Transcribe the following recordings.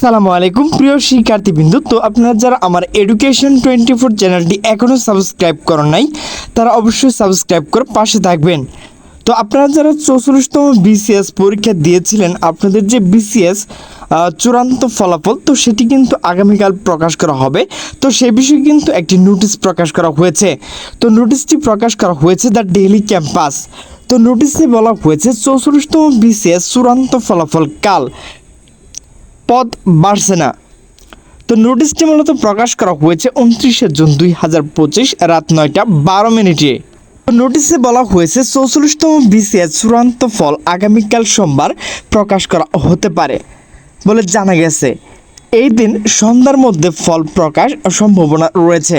আসসালামু আলাইকুম, প্রিয় শিক্ষার্থীবৃন্দ। তো আপনারা যারা আমার এডুকেশন টোয়েন্টি ফোর চ্যানেলটি এখনও সাবস্ক্রাইব করেন নাই, তারা অবশ্যই সাবস্ক্রাইব করে পাশে থাকবেন। তো আপনারা যারা চৌচল্লিশতম বিসিএস পরীক্ষা দিয়েছিলেন, আপনাদের যে বিসিএস চূড়ান্ত ফলাফল, তো সেটি কিন্তু আগামীকাল প্রকাশ করা হবে। তো সে বিষয়ে কিন্তু একটি নোটিশ প্রকাশ করা হয়েছে। তো নোটিশটি প্রকাশ করা হয়েছে দ্য ডেইলি ক্যাম্পাস তো নোটিশে বলা হয়েছে, চৌচল্লিশতম বিসিএস চূড়ান্ত ফলাফল কাল। পদ বাড়ছে না। তো নোটিশটি মূলত প্রকাশ করা হয়েছে উনত্রিশে জুন দুই হাজার পঁচিশ রাত নয়টা বারো মিনিটে। নোটিশে বলা হয়েছে চৌচল্লিশতম বিসিএস চূড়ান্ত ফল আগামীকাল সোমবার প্রকাশ করা হতে পারে বলে জানা গেছে। এই দিন সন্ধ্যার মধ্যে ফল প্রকাশ সম্ভাবনা রয়েছে।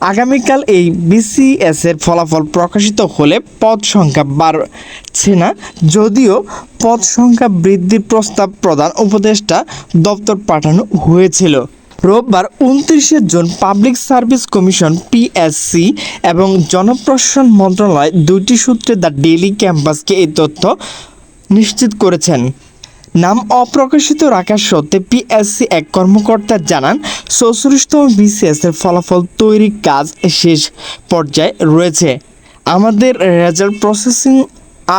আগামীকাল এই বিসিএস এর ফলাফল প্রকাশিত হলে পদ সংখ্যা বাড়ছে না। যদিও পদ সংখ্যা বৃদ্ধির প্রস্তাব প্রদান উপদেষ্টা দপ্তর পাঠানো হয়েছিল। রোববার উনত্রিশে June public service commission PSC এবং জনপ্রশাসন মন্ত্রণালয় দুটি সূত্রে দ্য ডেইলি ক্যাম্পাসকে এই তথ্য নিশ্চিত করেছেন। নাম অপ্রকাশিত রাখার সত্ত্বে পিএসসি এক কর্মকর্তা জানান, চৌচল্লিশতম বিসিএস এর ফলাফল তৈরির কাজ শেষ পর্যায়ে রয়েছে। আমাদের রেজাল্ট প্রসেসিং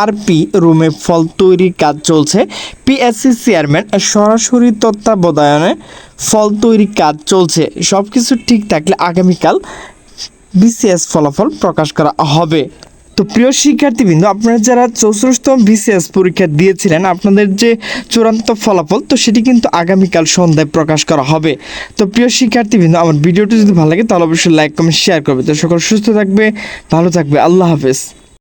আরপি রুমে ফল তৈরির কাজ চলছে। পিএসসি চেয়ারম্যান সরাসরি তত্ত্বাবধানে ফল তৈরির কাজ চলছে। সব কিছু ঠিক থাকলে আগামীকাল বিসিএস ফলাফল প্রকাশ করা হবে। তো প্রিয় শিক্ষার্থীবৃন্দ, আপনারা যারা চৌষষ্ঠতম বিসিএস পরীক্ষা দিয়েছিলেন, আপনাদের যে চূড়ান্ত ফলাফল, তো সেটি কিন্তু আগামীকাল সন্ধ্যায় প্রকাশ করা হবে। তো প্রিয় শিক্ষার্থীবৃন্দ, আমার ভিডিওটি যদি ভালো লাগে, তাহলে অবশ্যই লাইক কমেন্ট শেয়ার করবে। তো সকল সুস্থ থাকবে, ভালো থাকবে। আল্লাহ হাফেজ।